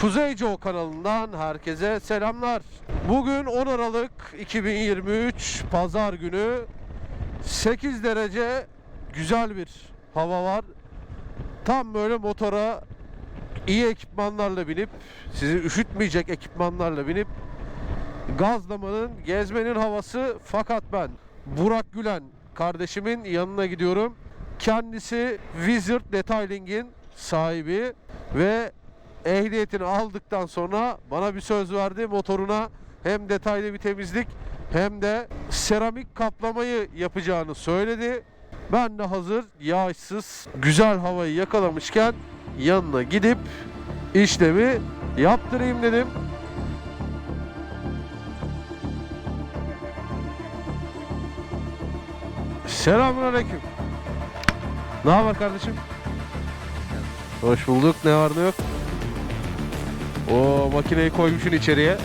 Kuzeyco kanalından herkese selamlar. Bugün 10 Aralık 2023 Pazar günü 8 derece güzel bir hava var. Tam böyle motora iyi ekipmanlarla binip sizi üşütmeyecek ekipmanlarla binip gazlamanın, gezmenin havası fakat ben Burak Gülen kardeşimin yanına gidiyorum. Kendisi Wizard Detailing'in sahibi ve ehliyetini aldıktan sonra bana bir söz verdi. Motoruna hem detaylı bir temizlik hem de seramik kaplamayı yapacağını söyledi. Ben de hazır yağışsız güzel havayı yakalamışken yanına gidip işlemi yaptırayım dedim. Selamünaleyküm. Ne haber kardeşim? Hoş bulduk. Ne var ne yok? O makineyi koymuşsun içeriye.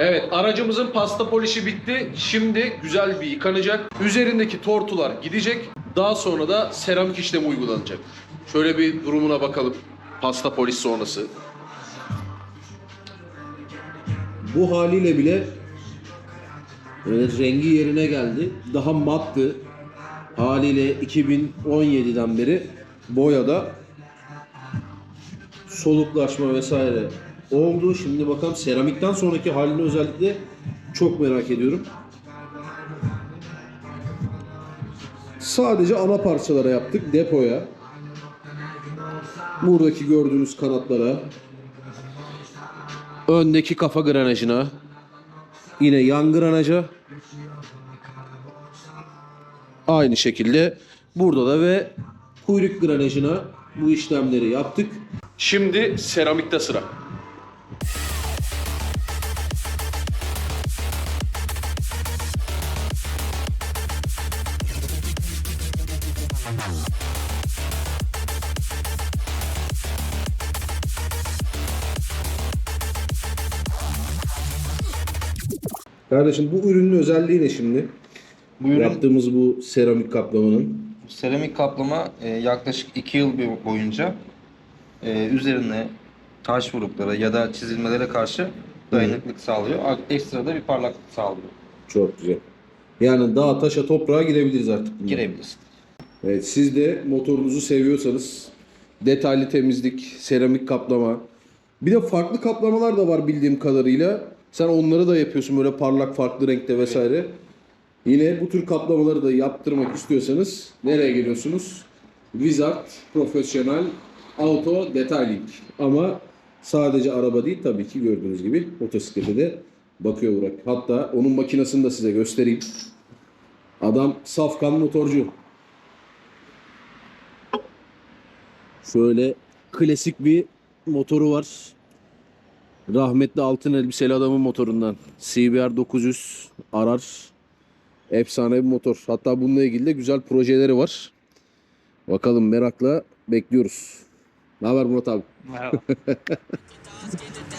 Evet aracımızın pasta polişi bitti. Şimdi güzel bir yıkanacak. Üzerindeki tortular gidecek. Daha sonra da seramik işlemi uygulanacak. Şöyle bir durumuna bakalım. Pasta poliş sonrası. Bu haliyle bile evet, rengi yerine geldi. Daha mattı. Haliyle 2017'den beri boyada soluklaşma vesaire oldu. Şimdi bakalım seramikten sonraki halini özellikle çok merak ediyorum. Sadece ana parçalara yaptık. Depoya. Buradaki gördüğünüz kanatlara. Öndeki kafa granajına. Yine yan granaja. Aynı şekilde burada da ve kuyruk granajına bu işlemleri yaptık. Şimdi seramikte sıra. Kardeşim bu ürünün özelliği ne şimdi? Bu ürün Yaptığımız bu seramik kaplamanın. seramik kaplama e, yaklaşık 2 yıl boyunca e, üzerine taş vuruklara ya da çizilmelere karşı dayanıklık sağlıyor. A- Ekstra da bir parlaklık sağlıyor. Çok güzel. Yani dağa taşa toprağa girebiliriz artık. bundan. Girebilirsin. Evet, siz de motorunuzu seviyorsanız detaylı temizlik, seramik kaplama. Bir de farklı kaplamalar da var bildiğim kadarıyla. Sen onları da yapıyorsun böyle parlak farklı renkte vesaire. Yine bu tür kaplamaları da yaptırmak istiyorsanız nereye geliyorsunuz? Wizard Professional Auto Detailing. Ama sadece araba değil tabii ki gördüğünüz gibi motosiklete de bakıyor Burak. Hatta onun makinesini de size göstereyim. Adam safkan motorcu. Şöyle klasik bir motoru var. Rahmetli altın elbiseli adamın motorundan. CBR 900 arar. Efsane bir motor. Hatta bununla ilgili de güzel projeleri var. Bakalım merakla bekliyoruz. Ne haber Murat abi? Merhaba.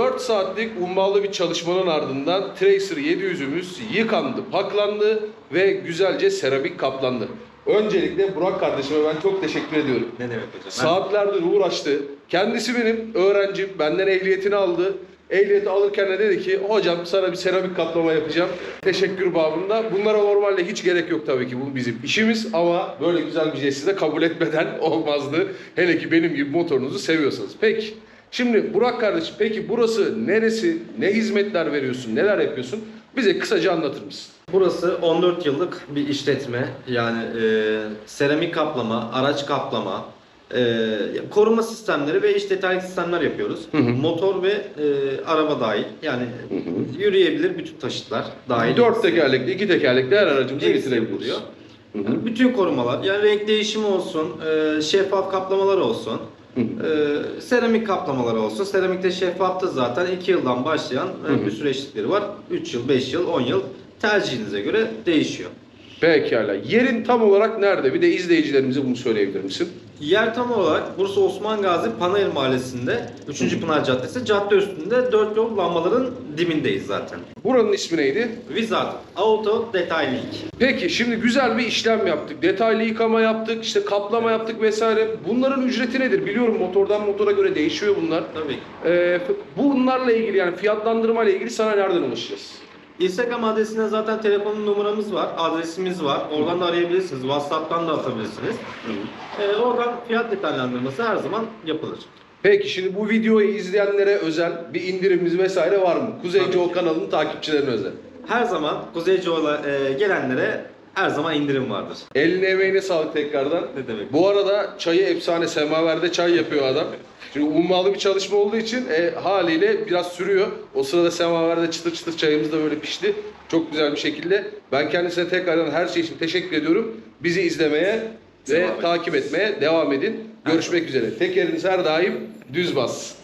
Dört saatlik ummalı bir çalışmanın ardından Tracer 700'ümüz yıkandı, paklandı ve güzelce seramik kaplandı. Öncelikle Burak kardeşime ben çok teşekkür ediyorum. Ne demek hocam? Saatlerdir uğraştı. Kendisi benim öğrencim. Benden ehliyetini aldı. Ehliyeti alırken de dedi ki hocam sana bir seramik kaplama yapacağım. Teşekkür babında. Bunlara normalde hiç gerek yok tabii ki bu bizim işimiz ama böyle güzel bir jesti de kabul etmeden olmazdı. Hele ki benim gibi motorunuzu seviyorsanız. Peki. Şimdi Burak kardeşim peki burası neresi? Ne hizmetler veriyorsun? Neler yapıyorsun? Bize kısaca anlatır mısın? Burası 14 yıllık bir işletme. Yani e, seramik kaplama, araç kaplama, e, koruma sistemleri ve iç detaylı sistemler yapıyoruz. Motor ve e, araba dahil. Yani yürüyebilir bütün taşıtlar dahil. Dört tekerlekli, iki tekerlekli her aracımızı Hepsi getirebiliriz. yapılıyor. Yani bütün korumalar, yani renk değişimi olsun, e, şeffaf kaplamalar olsun, e, seramik kaplamalar olsun. Seramikte şeffaftı zaten 2 yıldan başlayan e, bir süreçlikleri var. 3 yıl, 5 yıl, 10 yıl tercihinize göre değişiyor. Pekala. Yerin tam olarak nerede? Bir de izleyicilerimize bunu söyleyebilir misin? Yer tam olarak Bursa Osman Gazi Panayır Mahallesi'nde 3. Pınar Caddesi cadde üstünde 4 yol lambaların dibindeyiz zaten. Buranın ismi neydi? Wizard Auto Detailing. Peki şimdi güzel bir işlem yaptık. Detaylı yıkama yaptık, işte kaplama yaptık vesaire. Bunların ücreti nedir? Biliyorum motordan motora göre değişiyor bunlar. Tabii. Ee, bunlarla ilgili yani fiyatlandırma ile ilgili sana nereden ulaşacağız? Instagram adresinde zaten telefonun numaramız var, adresimiz var. Oradan da arayabilirsiniz, WhatsApp'tan da atabilirsiniz. Ee, oradan fiyat detaylandırması her zaman yapılır. Peki şimdi bu videoyu izleyenlere özel bir indirimimiz vesaire var mı? Kuzey Tabii ki. kanalının takipçilerine özel. Her zaman Kuzeycoğlu'na e, gelenlere her zaman indirim vardır. Eline emeğine sağlık tekrardan. Ne demek? Bu arada çayı efsane semaverde çay yapıyor adam. Şimdi ummalı bir çalışma olduğu için e, haliyle biraz sürüyor. O sırada semaverde çıtır çıtır çayımız da böyle pişti. Çok güzel bir şekilde. Ben kendisine tekrardan her şey için teşekkür ediyorum. Bizi izlemeye ve Devam takip etmeye devam edin. Görüşmek üzere. Tekeriniz her daim düz bas.